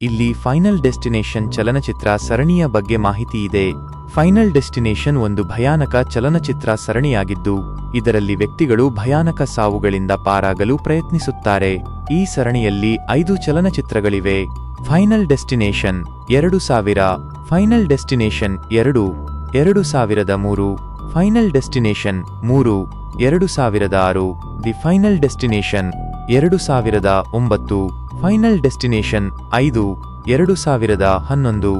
ಇಲ್ಲಿ final destination ಚಲನಚಿತ್ರ ಸರಣಿಯ ಬಗ್ಗೆ ಮಾಹಿತಿ ಇದೆ. ಫೈನಲ್ ಡೆಸ್ಟಿನೇಷನ್ ಒಂದು ಭಯಾನಕ ಚಲನಚಿತ್ರ ಸರಣಿಯಾಗಿದ್ದು, ಇದರಲ್ಲಿ ವ್ಯಕ್ತಿಗಳು ಭಯಾನಕ ಸಾವುಗಳಿಂದ ಪಾರಾಗಲು ಪ್ರಯತ್ನಿಸುತ್ತಾರೆ. ಈ ಸರಣಿಯಲ್ಲಿ ಐದು ಚಲನಚಿತ್ರಗಳಿವೆ. ಫೈನಲ್ ಡೆಸ್ಟಿನೇಷನ್ ಎರಡು ಸಾವಿರ, ಫೈನಲ್ ಡೆಸ್ಟಿನೇಷನ್ ಎರಡು ಎರಡು ಸಾವಿರದ ಮೂರು, ಫೈನಲ್ ಡೆಸ್ಟಿನೇಷನ್ ಮೂರು, ಎರಡು ಸಾವಿರದ ಆರು, ದಿ ಫೈನಲ್ ಡೆಸ್ಟಿನೇಷನ್ ಎರಡು ಸಾವಿರದ ಒಂಬತ್ತು. ಫೈನಲ್ ಡೆಸ್ಟಿನೇಷನ್ ಐದು, ಎರಡು ಸಾವಿರದ ಹನ್ನೊಂದು.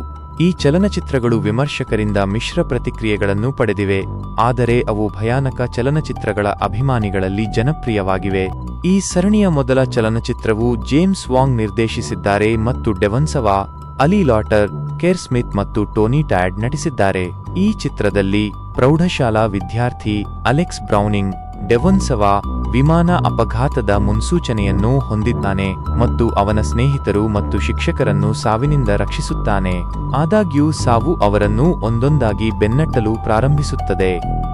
ಈ ಚಲನಚಿತ್ರಗಳು ವಿಮರ್ಶಕರಿಂದ ಮಿಶ್ರ ಪ್ರತಿಕ್ರಿಯೆಗಳನ್ನು ಪಡೆದಿವೆ, ಆದರೆ ಅವು ಭಯಾನಕ ಚಲನಚಿತ್ರಗಳ ಅಭಿಮಾನಿಗಳಲ್ಲಿ ಜನಪ್ರಿಯವಾಗಿವೆ. ಈ ಸರಣಿಯ ಮೊದಲ ಚಲನಚಿತ್ರವು ಜೇಮ್ಸ್ ವಾಂಗ್ ನಿರ್ದೇಶಿಸಿದ್ದಾರೆ ಮತ್ತು Devon Sawa, Ali Larter, Kerr Smith ಮತ್ತು ಟೋನಿ ಟ್ಯಾಡ್ ನಟಿಸಿದ್ದಾರೆ. ಈ ಚಿತ್ರದಲ್ಲಿ ಪ್ರೌಢಶಾಲಾ ವಿದ್ಯಾರ್ಥಿ ಅಲೆಕ್ಸ್ ಬ್ರೌನಿಂಗ್, ಡೆವನ್ಸವಾ ವಿಮಾನ ಅಪಘಾತದ ಮುನ್ಸೂಚನೆಯನ್ನು ಹೊಂದಿದ್ದಾನೆ ಮತ್ತು ಅವನ ಸ್ನೇಹಿತರು ಮತ್ತು ಶಿಕ್ಷಕರನ್ನು ಸಾವಿನಿಂದ ರಕ್ಷಿಸುತ್ತಾನೆ. ಆದಾಗ್ಯೂ ಸಾವು ಅವರನ್ನು ಒಂದೊಂದಾಗಿ ಬೆನ್ನಟ್ಟಲು ಪ್ರಾರಂಭಿಸುತ್ತದೆ.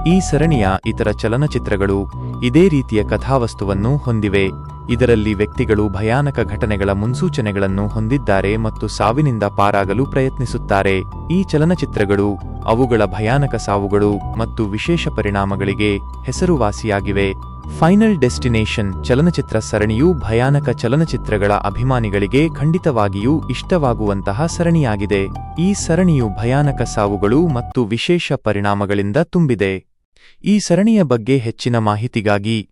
ಈ ಸರಣಿಯ ಇತರ ಚಲನಚಿತ್ರಗಳು ಇದೇ ರೀತಿಯ ಕಥಾವಸ್ತುವನ್ನು ಹೊಂದಿವೆ. ಇದರಲ್ಲಿ ವ್ಯಕ್ತಿಗಳು ಭಯಾನಕ ಘಟನೆಗಳ ಮುನ್ಸೂಚನೆಗಳನ್ನು ಹೊಂದಿದ್ದಾರೆ ಮತ್ತು ಸಾವಿನಿಂದ ಪಾರಾಗಲು ಪ್ರಯತ್ನಿಸುತ್ತಾರೆ. ಈ ಚಲನಚಿತ್ರಗಳು ಅವುಗಳ ಭಯಾನಕ ಸಾವುಗಳು ಮತ್ತು ವಿಶೇಷ ಪರಿಣಾಮಗಳಿಗೆ ಹೆಸರುವಾಸಿಯಾಗಿವೆ. ಫೈನಲ್ ಡೆಸ್ಟಿನೇಷನ್ ಚಲನಚಿತ್ರ ಸರಣಿಯು ಭಯಾನಕ ಚಲನಚಿತ್ರಗಳ ಅಭಿಮಾನಿಗಳಿಗೆ ಖಂಡಿತವಾಗಿಯೂ ಇಷ್ಟವಾಗುವಂತಹ ಸರಣಿಯಾಗಿದೆ. ಈ ಸರಣಿಯು ಭಯಾನಕ ಸಾವುಗಳು ಮತ್ತು ವಿಶೇಷ ಪರಿಣಾಮಗಳಿಂದ ತುಂಬಿದೆ. ಈ ಸರಣಿಯ ಬಗ್ಗೆ ಹೆಚ್ಚಿನ ಮಾಹಿತಿಗಾಗಿ